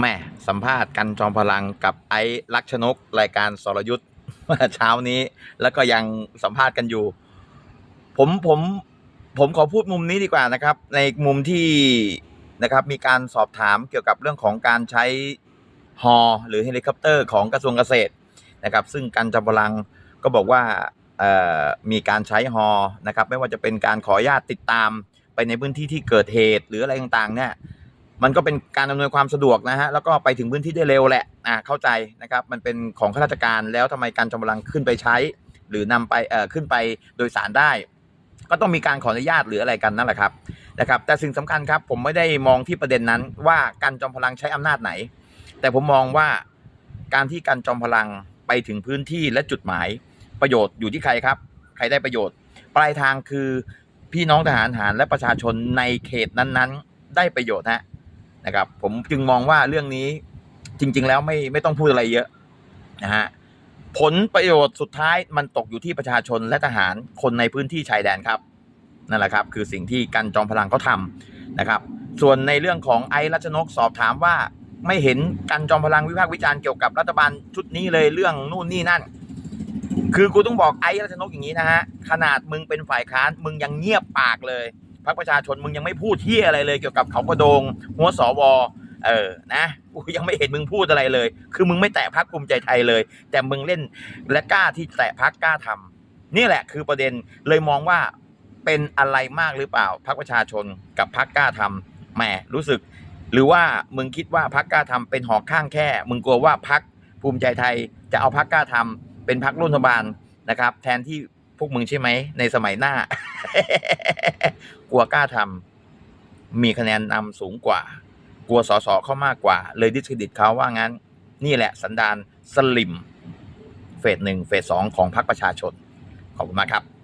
แม่สัมภาษณ์กันจอมพลังกับไอ้ลักษณกรายการสรยุทธ์เมื่อเช้านี้ แล้วก็ยังสัมภาษณ์กันอยู่ ผมผมผมขอพูดมุมนี้ดีกว่านะครับ ในมุมที่นะครับมีการสอบถามเกี่ยวกับเรื่องของการใช้ฮอหรือเฮลิคอปเตอร์ของกระทรวงเกษตรนะครับ ซึ่งกันจอมพลังก็บอกว่าเอ่อมีการใช้ฮอนะครับ ไม่ว่าจะเป็นการขออนุญาตติดตามไปในพื้นที่ที่เกิดเหตุหรืออะไรต่างๆเนี่ย มันก็เป็นการอำนวยความสะดวกนะฮะแล้วก็ไปถึงพื้นที่ได้เร็วแหละอ่าเข้าใจนะครับมันเป็นของข้าราชการแล้วทำไมการจอมพลังขึ้นไปใช้ หรือนำไปเอ่อขึ้นไปโดยสารได้ ก็ต้องมีการขออนุญาตหรืออะไรกันนั่นแหละครับนะครับแต่สิ่งสำคัญครับผมไม่ได้มองที่ประเด็นนั้นว่าการจอมพลังใช้อำนาจไหน แต่ผมมองว่าการที่การจอมพลังไปถึงพื้นที่และจุดหมายประโยชน์อยู่ที่ใครครับ ใครได้ประโยชน์ ปลายทางคือพี่น้องทหารหารและประชาชนในเขตนั้นๆ ได้ประโยชน์ฮะ นะครับ ผมจึงมองว่าเรื่องนี้จริง ๆ แล้วไม่ไม่ต้องพูดอะไรเยอะนะฮะผลประโยชน์สุดท้ายมันตกอยู่ที่ประชาชนและทหารคนในพื้นที่ชายแดนครับนั่นแหละครับ คือสิ่งที่กันจอมพลังเขาทำนะครับ ส่วนในเรื่องของไอ้รัชนกสอบถามว่าไม่เห็นกันจอมพลังวิพากษ์วิจารณ์เกี่ยวกับรัฐบาลชุดนี้เลยเรื่องนู่นนี่นั่น คือกูต้องบอกไอ้รัชนกอย่างนี้นะฮะขนาดมึงเป็นฝ่ายค้านมึงยังเงียบปากเลย พรรคประชาชนมึงยังไม่พูดเที่ยอะไรเลยเกี่ยวกับเขากระโดง หัวสวเออ นะ กูยังไม่เห็นมึงพูดอะไรเลย คือมึงไม่แตะพรรคภูมิใจไทยเลย แต่มึงเล่นและกล้าที่แตะพรรคกล้าทำนี่แหละคือประเด็น เลยมองว่าเป็นอะไรมากหรือเปล่าพรรคประชาชนกับพรรคกล้าทำแหมรู้สึก หรือว่ามึงคิดว่าพรรคกล้าทำเป็นหอกข้างแค่ มึงกลัวว่าพรรคภูมิใจไทยจะเอาพรรคกล้าทำเป็นพรรคร่วมรัฐบาลนะครับ แทนที่ พวกมึงใช่ไหม ในสมัยหน้า กลัวกล้าทำมีคะแนนนำสูงกว่า กลัวสสเข้ามากกว่า เลยดิสเครดิตเขาว่างั้น นี่แหละสันดานสลิม เฟสหนึ่งเฟสสองของพรรคประชาชน ขอบคุณมากครับ